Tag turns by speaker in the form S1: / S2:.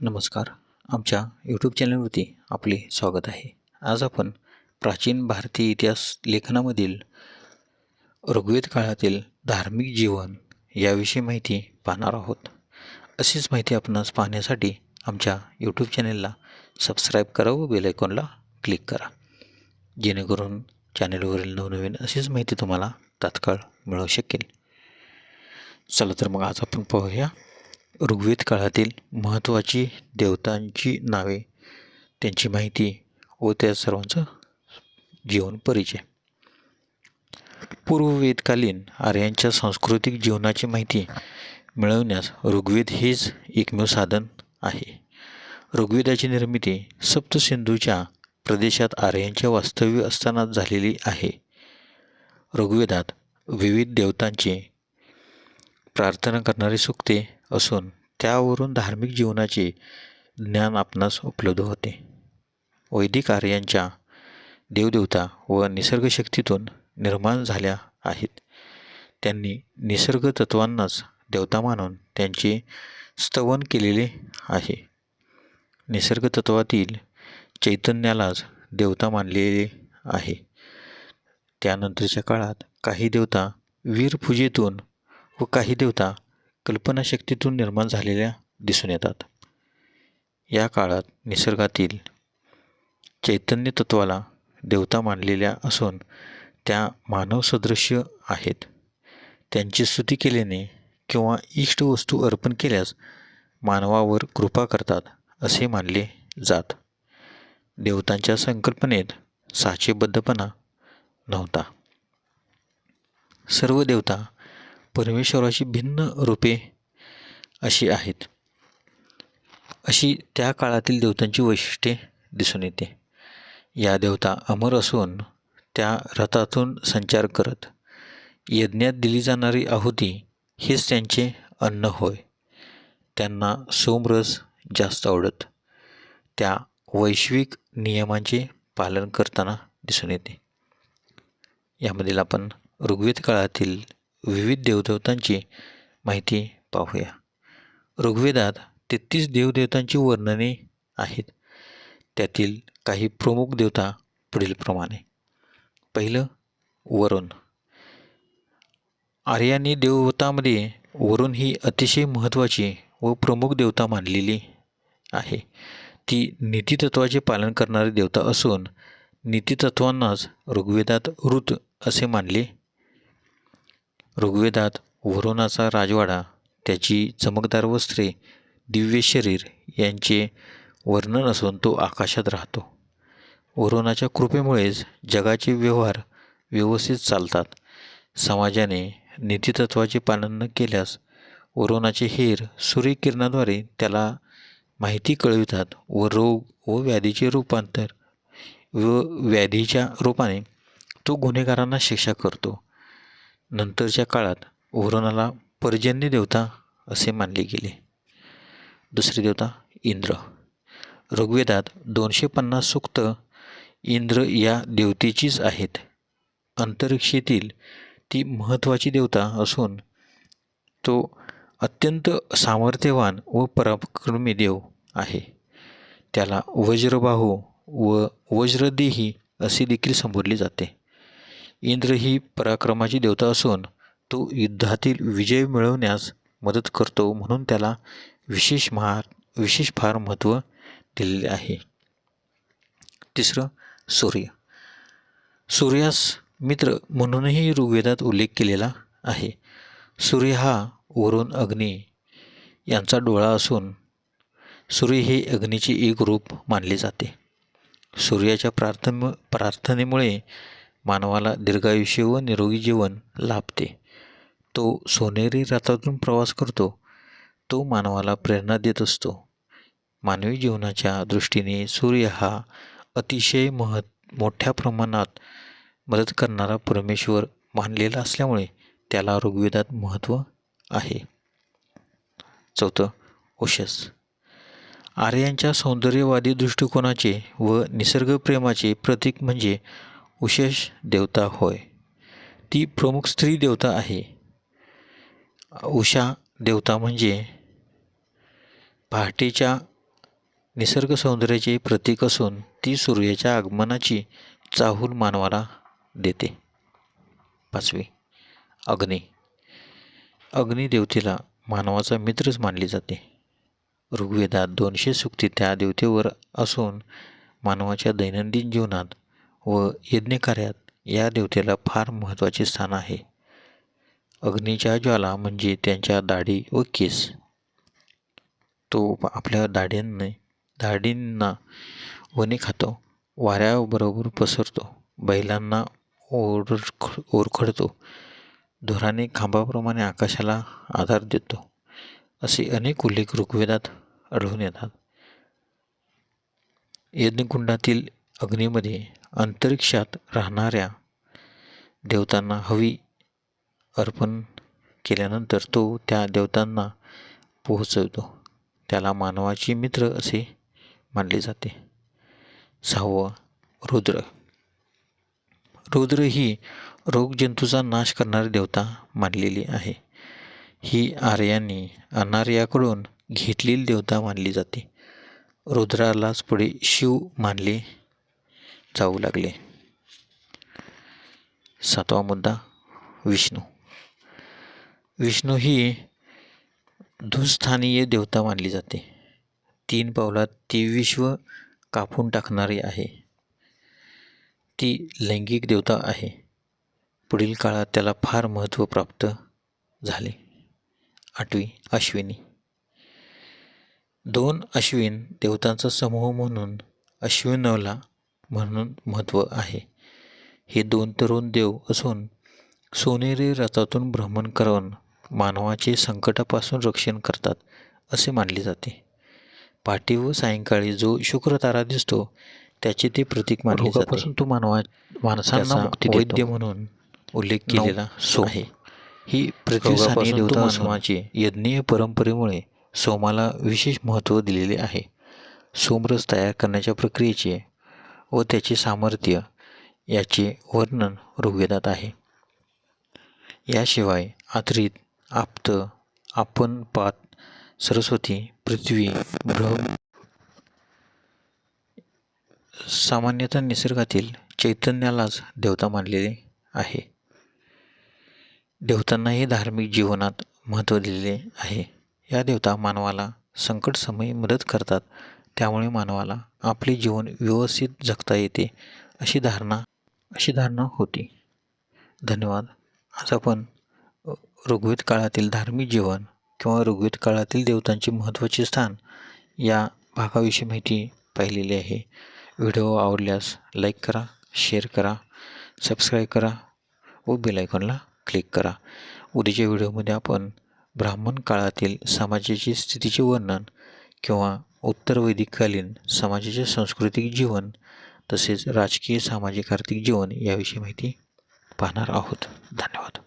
S1: नमस्कार. आमच्या यूट्यूब चॅनलवरती आपले स्वागत आहे. आज आपण प्राचीन भारतीय इतिहास लेखनामधील ऋग्वेद काळातील धार्मिक जीवन याविषयी माहिती पाहणार आहोत. अशीच माहिती आपणास पाहण्यासाठी आमच्या यूट्यूब चॅनलला सबस्क्राईब करा व बेलायकॉनला क्लिक करा. जेणेकरून चॅनलवरील नवनवीन अशीच माहिती तुम्हाला तात्काळ मिळू शकेल. चला तर मग आज आपण पाहूया. ऋग्वेद काळातील महत्त्वाची देवतांची नावे त्यांची माहिती व त्या सर्वांचं जीवन परिचय. पूर्ववेदकालीन आर्यांच्या सांस्कृतिक जीवनाची माहिती मिळवण्यास ऋग्वेद हेच एकमेव साधन आहे. ऋग्वेदाची निर्मिती सप्तसिंधूच्या प्रदेशात आर्यांचे वास्तव्य असताना झालेली आहे. ऋग्वेदात विविध देवतांची प्रार्थना करणारी सुक्ते असून त्यावरून धार्मिक जीवनाचे ज्ञान आपणास उपलब्ध होते. वैदिक आर्यांच्या देवदेवता व निसर्गशक्तीतून निर्माण झाल्या आहेत. त्यांनी निसर्ग तत्वांनाच देवता मानून त्यांचे स्तवन केलेले आहे. निसर्ग तत्वातील चैतन्यालाच देवता मानलेले आहे. त्यानंतरच्या काळात काही देवता वीरपूजेतून व काही देवता कल्पनाशक्तीतून निर्माण झालेल्या दिसून येतात. या काळात निसर्गातील चैतन्य तत्वाला देवता मानलेल्या असून त्या मानवसदृश्य आहेत. त्यांची स्तुती केल्याने किंवा इष्ट वस्तू अर्पण केल्यास मानवावर कृपा करतात असे मानले जात. देवतांच्या संकल्पनेत साचेबद्धपणा नव्हता. सर्व देवता परमेश्वराची भिन्न रूपे अशी आहेत. अशी त्या काळातील देवतांची वैशिष्ट्ये दिसून येते. या देवता अमर असून त्या रथातून संचार करत यज्ञात दिली जाणारी आहुती हेच त्यांचे अन्न होय. त्यांना सोमरस जास्त आवडत. त्या वैश्विक नियमांचे पालन करताना दिसून येते. यामधील आपण ऋग्वेद काळातील विविध देवदेवतांची माहिती पाहूया. ऋग्वेदात तेहतीस देवदेवतांची वर्णने आहेत. त्यातील काही प्रमुख देवता पुढीलप्रमाणे. पहिलं वरुण. आर्यानी देवतामध्ये वरुण ही अतिशय महत्त्वाची व प्रमुख देवता मानलेली आहे. ती नीतितत्वाचे पालन करणारी देवता असून नीतितत्वांनाच ऋग्वेदात ऋत असे मानले ऋग्वेदात वरुणाचा राजवाडा त्याची चमकदार वस्त्रे दिव्य शरीर यांचे वर्णन असून तो आकाशात राहतो. वरुणाच्या कृपेमुळेच जगाचे व्यवहार व्यवस्थित चालतात. समाजाने नीतितत्वाचे पालन न केल्यास वरुणाचे हेर सूर्यकिरणाद्वारे त्याला माहिती कळवितात व रोग व व्याधीचे रूपांतर व व्याधीच्या रूपाने तो गुन्हेगारांना शिक्षा करतो. नंतरच्या काळात वरुणाला पर्जन्य देवता असे मानले गेले. दुसरी देवता इंद्र. ऋग्वेदात दोनशे पन्नास सूक्त इंद्र या देवतेचीच आहेत. अंतरिक्षेतील ती महत्त्वाची देवता असून तो अत्यंत सामर्थ्यवान व पराक्रमी देव आहे. त्याला वज्रबाहू व वज्रदेही असे देखील संबोधले जाते. इंद्र ही पराक्रमाची देवता असून तो युद्धातील विजय मिळवण्यास मदत करतो म्हणून त्याला विशेष महा विशेष फार महत्त्व दिलेले आहे. तिसरं सूर्य. सूर्यास मित्र म्हणूनही ऋग्वेदात उल्लेख केलेला आहे. सूर्य हा वरून अग्नी यांचा डोळा असून सूर्य हे अग्नीचे एक रूप मानले जाते. सूर्याच्या प्रार्थम प्रार्थनेमुळे मानवाला दीर्घायुष्य व निरोगी जीवन लाभते. तो सोनेरी रथातून प्रवास करतो. तो मानवाला प्रेरणा देत असतो. मानवी जीवनाच्या दृष्टीने सूर्य हा अतिशय महत् मोठ्या प्रमाणात मदत करणारा परमेश्वर मानलेला असल्यामुळे त्याला ऋग्वेदात महत्त्व आहे. चौथं ओशस. आर्यांच्या सौंदर्यवादी दृष्टिकोनाचे व निसर्गप्रेमाचे प्रतीक म्हणजे उशेष देवता होय. ती प्रमुख स्त्री देवता आहे. उषा देवता म्हणजे पहाटेच्या निसर्ग सौंदर्याचे प्रतीक असून ती सूर्याच्या आगमनाची चाहूल मानवाला देते. पाचवी अग्नी. अग्निदेवतेला मानवाचा मित्रच मानले जाते. ऋग्वेदात दोनशे सुक्ती त्या देवतेवर असून मानवाच्या दैनंदिन जीवनात व यज्ञकार्यात या देवतेला फार महत्त्वाचे स्थान आहे. अग्नीच्या ज्वाला म्हणजे त्यांच्या दाढी व केस. तो आपल्या दाढ्यांनी दाढींना वने खातो वाऱ्याबरोबर पसरतो बैलांना ओर ओरखडतो धुराने खांबाप्रमाणे आकाशाला आधार देतो असे अनेक उल्लेख ऋग्वेदात आढळून येतात. यज्ञकुंडातील अग्नीमध्ये अंतरिक्षात राहणाऱ्या देवतांना हवी अर्पण केल्यानंतर तो त्या देवतांना पोहोचवतो. त्याला मानवाची मित्र असे मानले जाते. सहावं रुद्र. रुद्र ही रोगजंतूचा नाश करणारी देवता मानलेली आहे. ही आर्यांनी अनार्याकडून घेतलेली देवता मानली जाते. रुद्रालाच पुढे शिव मानले जाऊ लागले. सातवा मुद्दा विष्णू. विष्णू ही दुस्थानीय देवता मानली जाते. तीन पावलात ती विश्व कापून टाकणारी आहे. ती लैंगिक देवता आहे. पुढील काळात त्याला फार महत्त्व प्राप्त झाले. आठवी अश्विनी. दोन अश्विन देवतांचा समूह म्हणून अश्विनवला म्हणून महत्त्व आहे. हे दोन तरुण देव असून सोनेरी रथातून भ्रमण करून मानवाचे संकटापासून रक्षण करतात असे मानले जाते. पाठी व सायंकाळी जो शुक्र तारा दिसतो त्याचे ते प्रतीक मानले जाते. तो मानवा माणसांना वैद्य म्हणून उल्लेख केलेला सो आहे. ही प्रतिसानी देवता मानवाचे यज्ञीय परंपरेमुळे सोमाला विशेष महत्त्व दिलेले आहे. सोमरस तयार करण्याच्या प्रक्रियेचे व त्याचे सामर्थ्य याचे वर्णन ऋग्वेदात आहे. याशिवाय आत्रित आप्त आपण पात सरस्वती पृथ्वी ब्रह्म सामान्यतः निसर्गातील चैतन्यालाच देवता मानलेले आहे. देवतांनाही धार्मिक जीवनात महत्त्व दिलेले आहे. या देवता मानवाला संकट समयी मदत करतात त्यामुळे मानवाला आपले जीवन व्यवस्थित जगता येते अशी धारणा अशी धारणा होती. धन्यवाद. आज आपण ऋग्वेद काळातील धार्मिक जीवन किंवा ऋग्वेद काळातील देवतांचे महत्त्वाचे स्थान या भागाविषयी माहिती पाहिलेली आहे. व्हिडिओ आवडल्यास लाईक करा शेअर करा सबस्क्राईब करा व बेलायकॉनला क्लिक करा. उद्याच्या व्हिडिओमध्ये आपण ब्राह्मण काळातील समाजाची स्थितीचे वर्णन किंवा उत्तर वैदिककालीन समाजाचे सांस्कृतिक जीवन तसेच राजकीय सामाजिक आर्थिक जीवन याविषयी माहिती पाहणार आहोत. धन्यवाद.